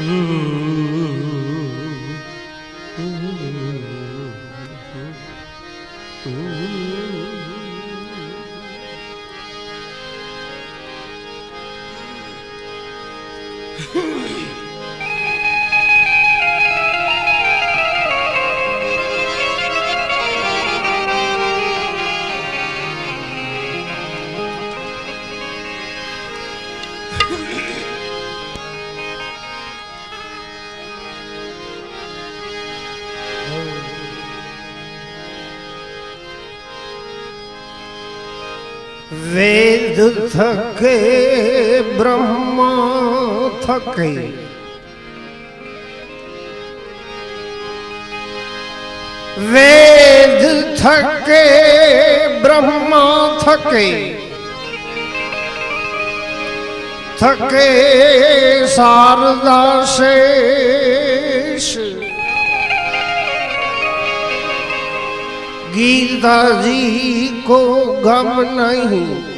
વેદ थके ब्रह्मा थके। वेद थके ब्रह्मा थके। थके शारदा से गीता जी को गम नहीं।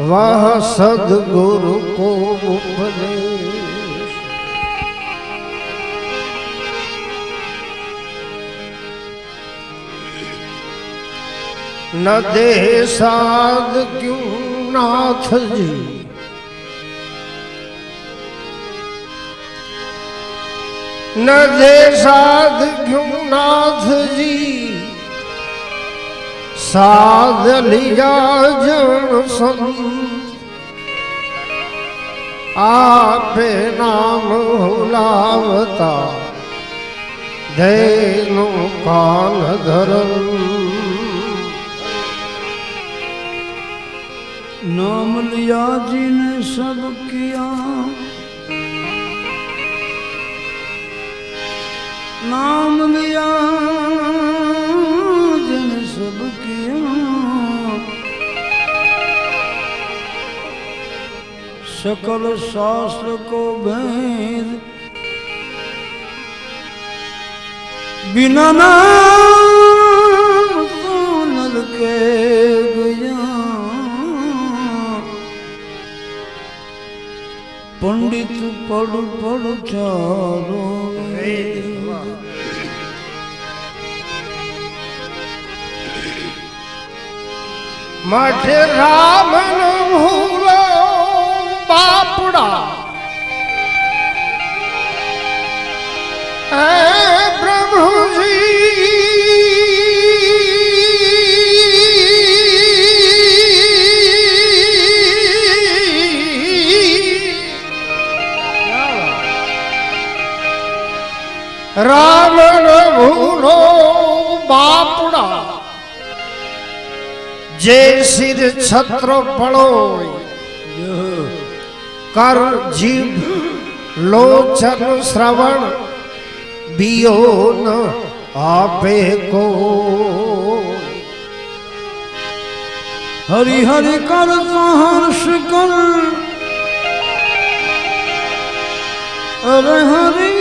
वह सदगुरु को उपदेश। न दे साध क्यों नाथ जी। न दे साध क्यों नाथ जी। સાધ લીધા જણ સંત. આપે નામ હુલાવતા ધૈનું કાલ ધરમ નામ લિયા જીને સબ કિયા. નામ લિયા सकल शास्त्र को भेद बिना नाम के पंडित पढ़ पढ़ चारो माठे राम પ્રભુજી રાવણ ભૂલો બાપડા જે સિર છત્ર પડો કર જીભ લોચન શ્રવણ બિયો ન આપે કો હરિ હરિ કરતા હર્ષ કર અરે હરિ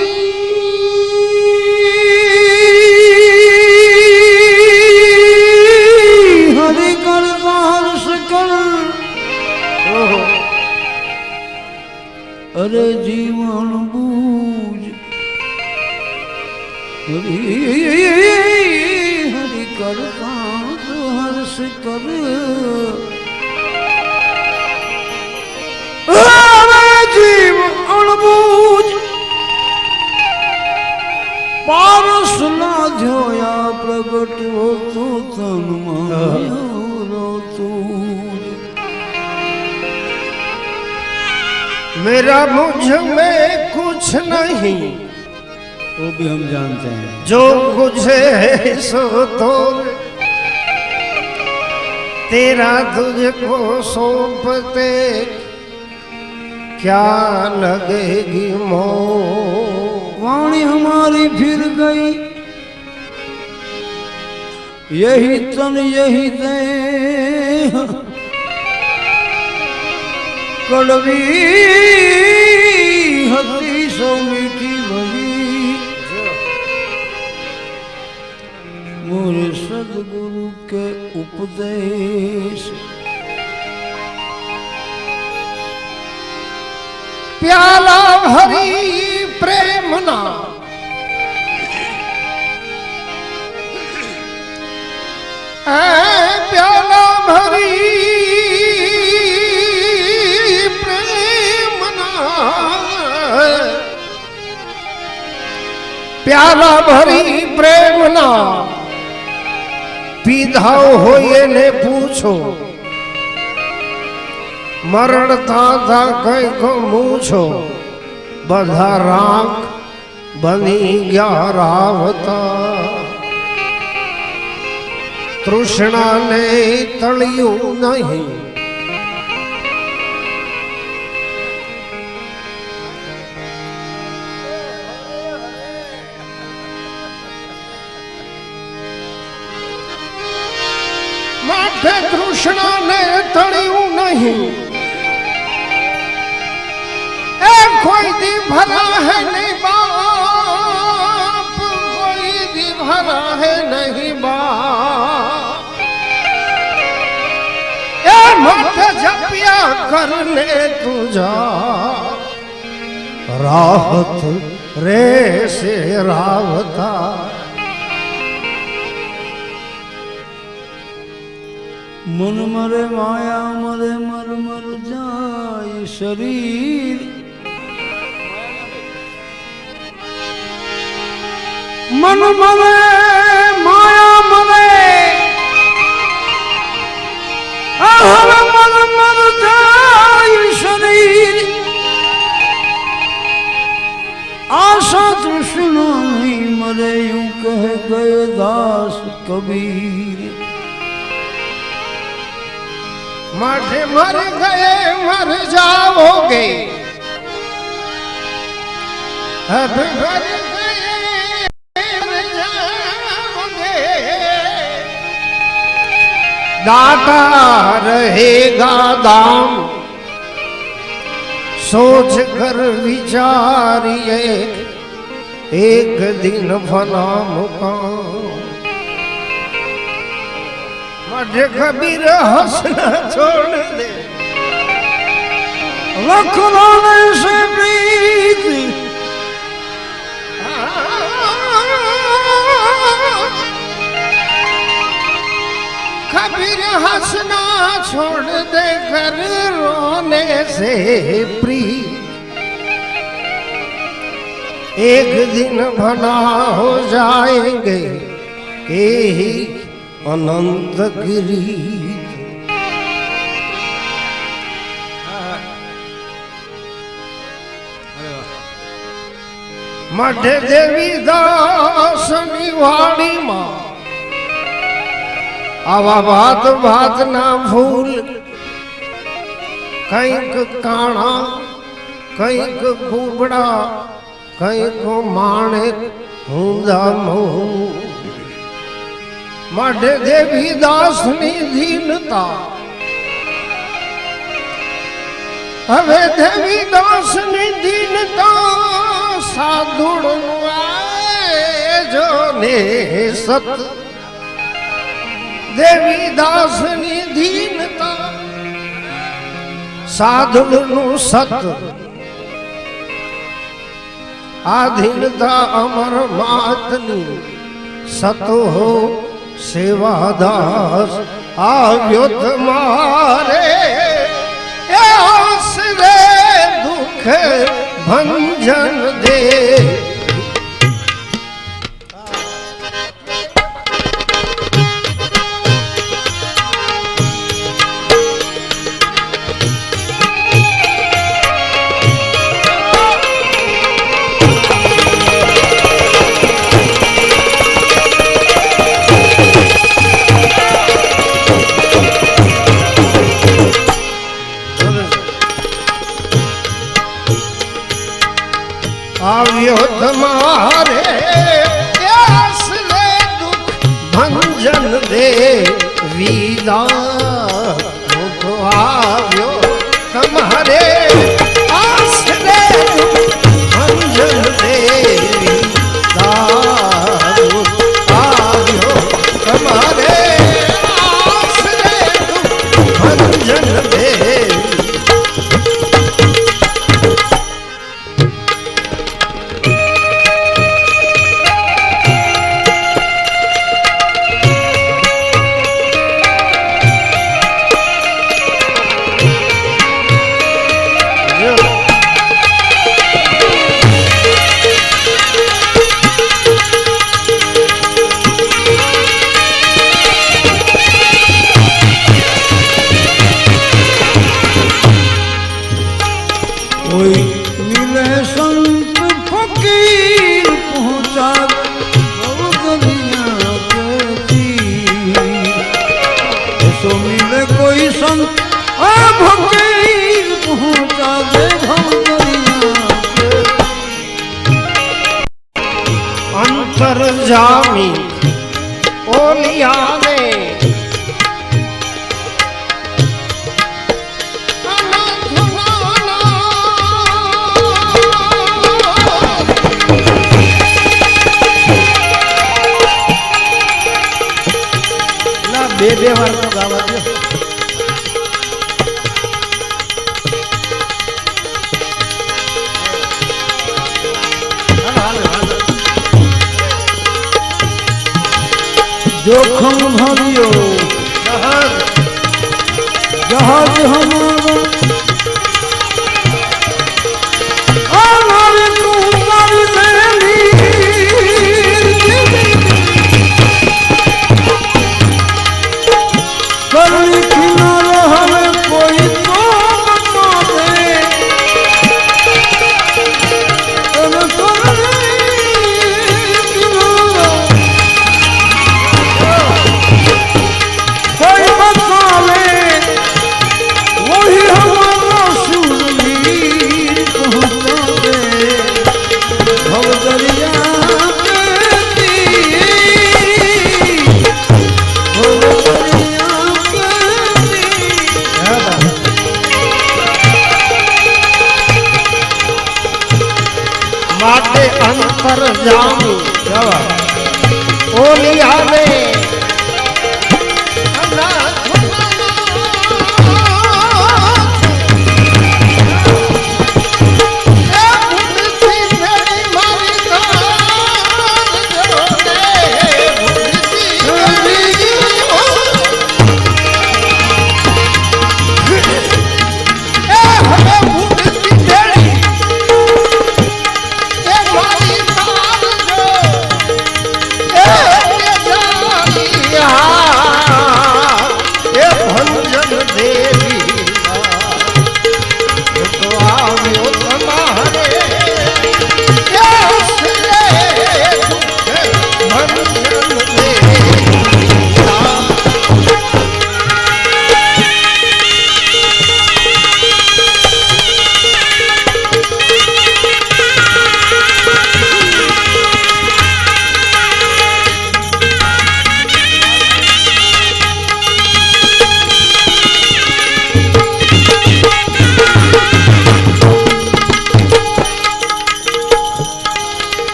અરે જીવન બૂજ. હરી, હરિ કરતા હર્ષ કર. પારસ ના જોયા પ્રગટ હોતો તનમાં તું मेरा मुझमें कुछ नहीं। वो भी हम जानते हैं। जो कुछ है सो तो तेरा तुझको सौंपते क्या लगेगी मो वाणी हमारी फिर गई। यही तन यही देह। કડવી હતી સૌ મીઠી ભરી મોરે સદગુરુ કે ઉપદેશ. પ્યાલા હરી પ્રેમના. પ્યાલા હરી ભરી પ્રેમના પીધા હોય એને પૂછો મરણ થતા કઈક મૂછો બધા રાખ બની ગયા રાવતા તૃષ્ણાને તળિયું નહીં તળિયું નહીં એ કોઈ દી ભરા હે નહીં બાપ કોઈ દી ભરા હે નહીં બાપ એ માટે જપ્યા કરને તુજા રાહત રે સે મન મરે માયા મરે મર મર જાય શરીર. મન મરે માયા મરે. અહર મન મર જાય શરીર. આશા તૃષ્ણા નહીં મરે યું કહે ગયો દાસ કબીર. मर मर गए मर जाओगे अब मर गए मर जाओगे दाता रहेगा दाम सोच कर विचारिए एक दिन फना मुकाम माझे कबीर हंसना छोड़ दे લખવાને સે પ્રીત कबीर हंसना छोड़ दे कर रोने से प्री एक दिन भला हो जाएंगे यही અનંત ગિરી મઢે દેવી દાસની વાડીમાં આવા ભાત ના ભૂલ કંઈક કાણા કંઈક ભૂબડા કંઈક માણે હું મોહ દેવીદાસની દેવી દાસની દીનતા હવે દેવી દાસની દીનતા સાધુડનું જો ને સત દેવી દાસની દીનતા સાધુડનું સત આધીનતા અમર માતની સતો હો સેવાદાસ આવ્યો તમારે એ આશરે દુઃખ ભંજન દે. આવ્યો તમારે ભંજન દે વિદા આવ્યો તમારે બે બે વાર ગાવા દો. જોખમ ભર્યો જહાજ જહાજ હમ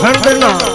ખંડના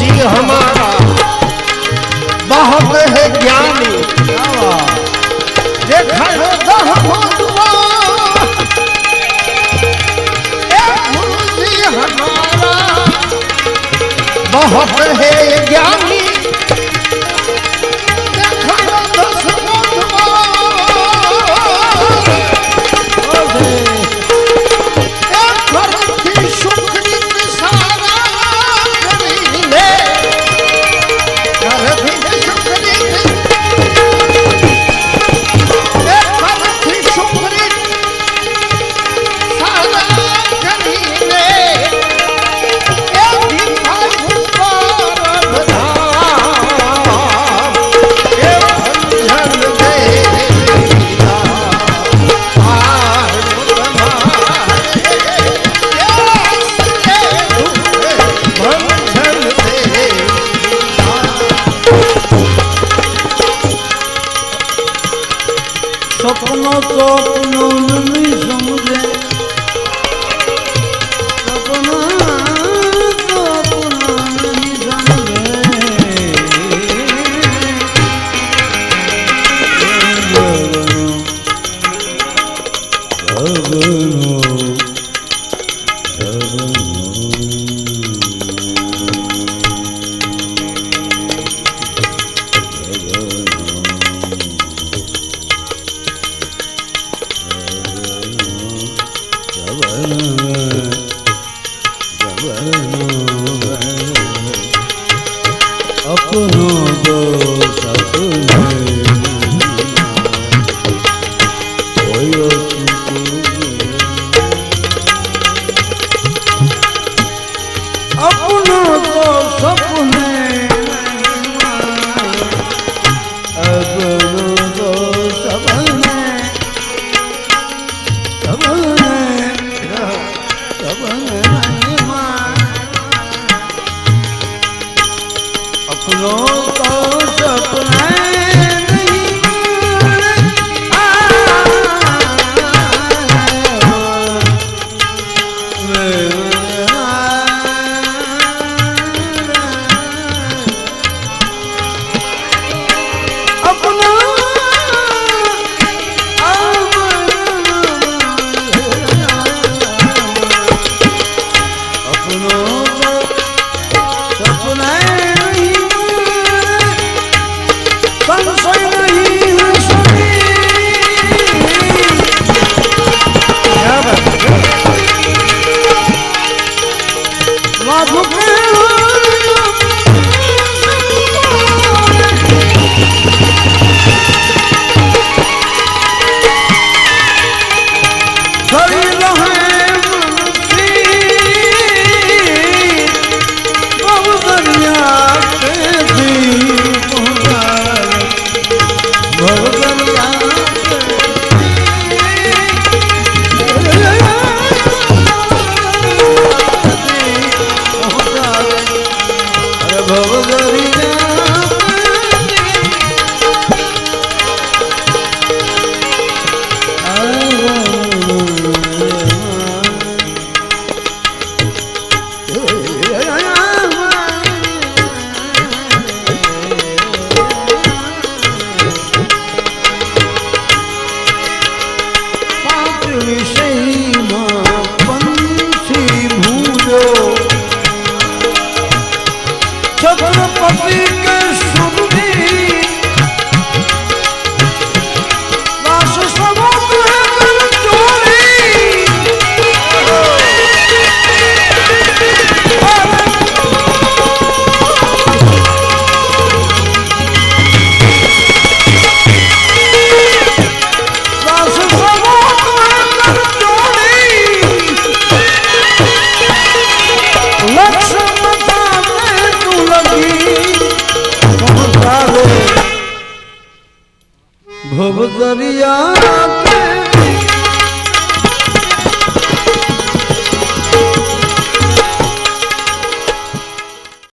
जी हमारा बहुत है ज्ञानी देखा लो दह बंधुआ ए गुरु जी हमारा बहुत है ज्ञानी